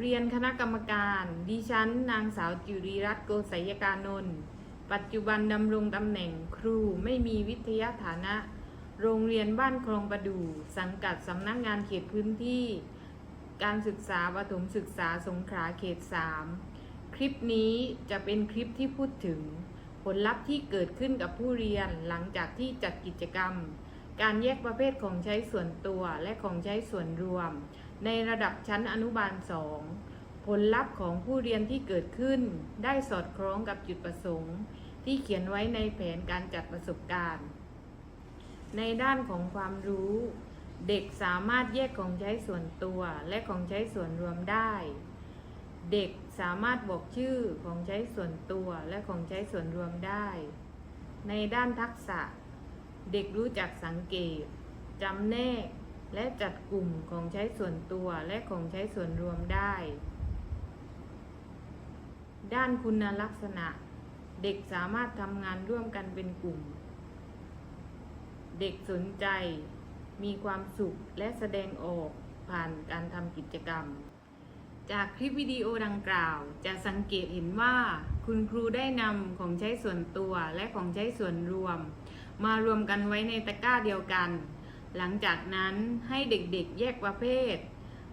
เรียนคณะกรรมการ ดิฉัน นางสาวจุรีรัตน์โกศยกานนท์ปัจจุบันดำรงตำแหน่งครูไม่มีวิทยาฐานะ โรงเรียนบ้านคลองประดู่สังกัดสำนักงานเขตพื้นที่ การศึกษาประถมศึกษาสงขลาเขต 3 คลิปนี้จะเป็นคลิปที่พูดถึง ผลลัพธ์ที่เกิดขึ้นกับผู้เรียนหลังจากที่จัดกิจกรรม การแยกประเภทของใช้ส่วนตัวและของใช้ส่วนรวม ในระดับชั้นอนุบาล2ผลลัพธ์ของผู้เรียนที่เกิดขึ้น ได้สอดคล้องกับจุดประสงค์ ที่เขียนไว้ในแผนการจัดประสบการณ์ ในด้านของความรู้ เด็กสามารถแยกของใช้ส่วนตัวและของใช้ส่วนรวมได้ เด็กสามารถบอกชื่อของใช้ส่วนตัวและของใช้ส่วนรวมได้ ในด้านทักษะ เด็กรู้จักสังเกตจำแนก และจัดกลุ่มของใช้ส่วนตัวและของใช้ส่วนรวมได้ ด้านคุณลักษณะ เด็กสามารถทำงานร่วมกันเป็นกลุ่ม เด็กสนใจ มีความสุขและแสดงออกผ่านการทำกิจกรรม จากคลิปวิดีโอดังกล่าว จะสังเกตเห็นว่า คุณครูได้นำของใช้ส่วนตัวและของใช้ส่วนรวม มารวมกันไว้ในตะกร้าเดียวกัน หลังจากนั้นให้เด็กๆแยกประเภท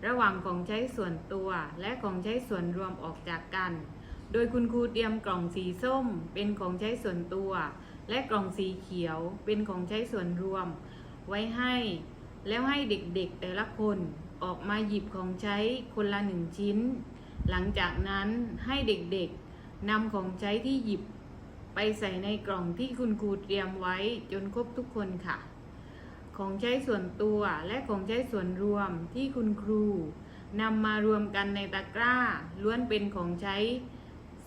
ระหว่างของใช้ส่วนตัวและของใช้ส่วนรวมออกจากกัน โดยคุณครูเตรียมกล่องสีส้มเป็นของใช้ส่วนตัว และกล่องสีเขียวเป็นของใช้ส่วนรวม ไว้ให้ แล้วให้เด็กๆแต่ละคนออกมาหยิบของใช้คนละหนึ่งชิ้น หลังจากนั้นให้เด็กๆนำของใช้ที่หยิบ ไปใส่ในกล่องที่คุณครูเตรียมไว้จนครบทุกคนค่ะ ของใช้ส่วนตัวและของใช้ส่วนรวมที่คุณครูนำมารวมกันในตะกร้า ล้วนเป็นของใช้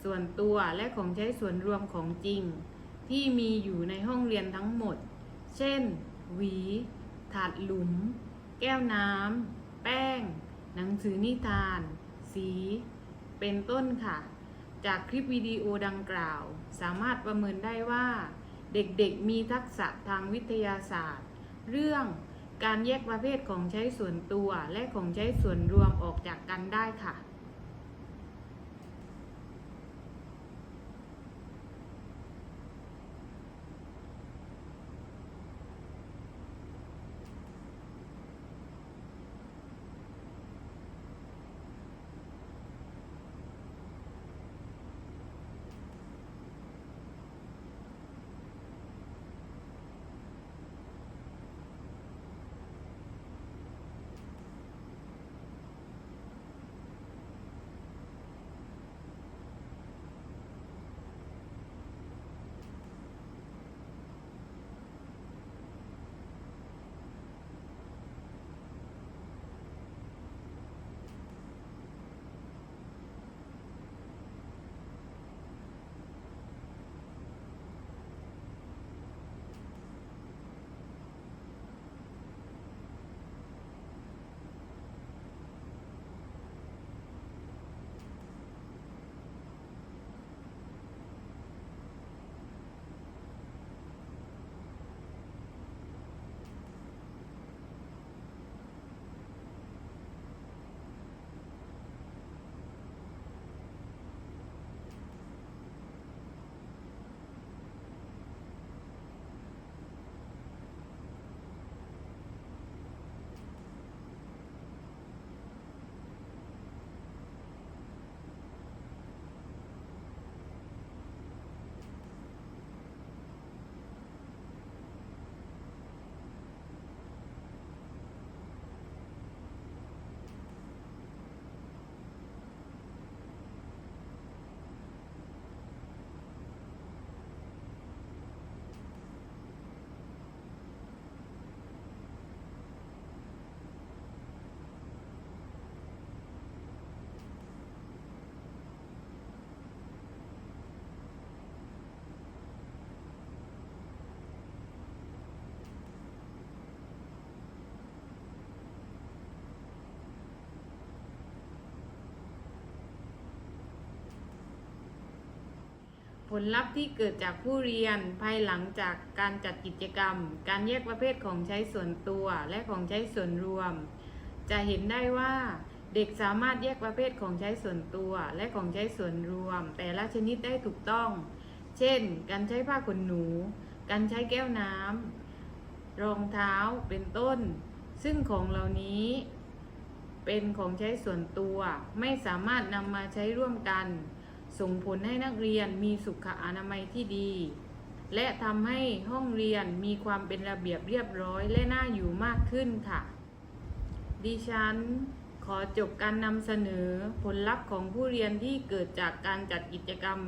ส่วนตัวและของใช้ส่วนรวมของจริง ที่มีอยู่ในห้องเรียนทั้งหมด เช่น หวี ถาดหลุม แก้วน้ำ แป้ง หนังสือนิทาน สี เป็นต้นค่ะ จากคลิปวิดีโอดังกล่าว สามารถประเมินได้ว่า เด็กๆมีทักษะทางวิทยาศาสตร์ เรื่องการแยกประเภทของใช้ส่วนตัวและของใช้ส่วนรวมออกจากกันได้ค่ะ ผลลัพธ์ที่เกิดจากผู้เรียนภายหลังจากการจัดกิจกรรม การแยกประเภทของใช้ส่วนตัวและของใช้ส่วนรวม จะเห็นได้ว่าเด็กสามารถแยกประเภทของใช้ส่วนตัวและของใช้ส่วนรวม แต่ละชนิดได้ถูกต้อง เช่น การใช้ผ้าขนหนู การใช้แก้วน้ำรองเท้าเป็นต้น ซึ่งของเหล่านี้เป็นของใช้ส่วนตัว ไม่สามารถนำมาใช้ร่วมกัน ส่งผลให้นักเรียนมีสุขอนามัยที่ดี และทำให้ห้องเรียนมีความเป็นระเบียบเรียบร้อยและน่าอยู่มากขึ้นค่ะ ดิฉันขอจบการนำเสนอผลลัพธ์ของผู้เรียนที่เกิดจากการจัดกิจกรรม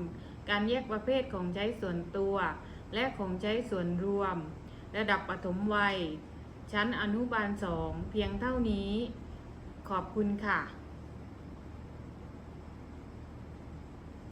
การแยกประเภทของใช้ส่วนตัว และของใช้ส่วนรวม ระดับปฐมวัย ชั้นอนุบาลสองเพียงเท่านี้ ขอบคุณค่ะ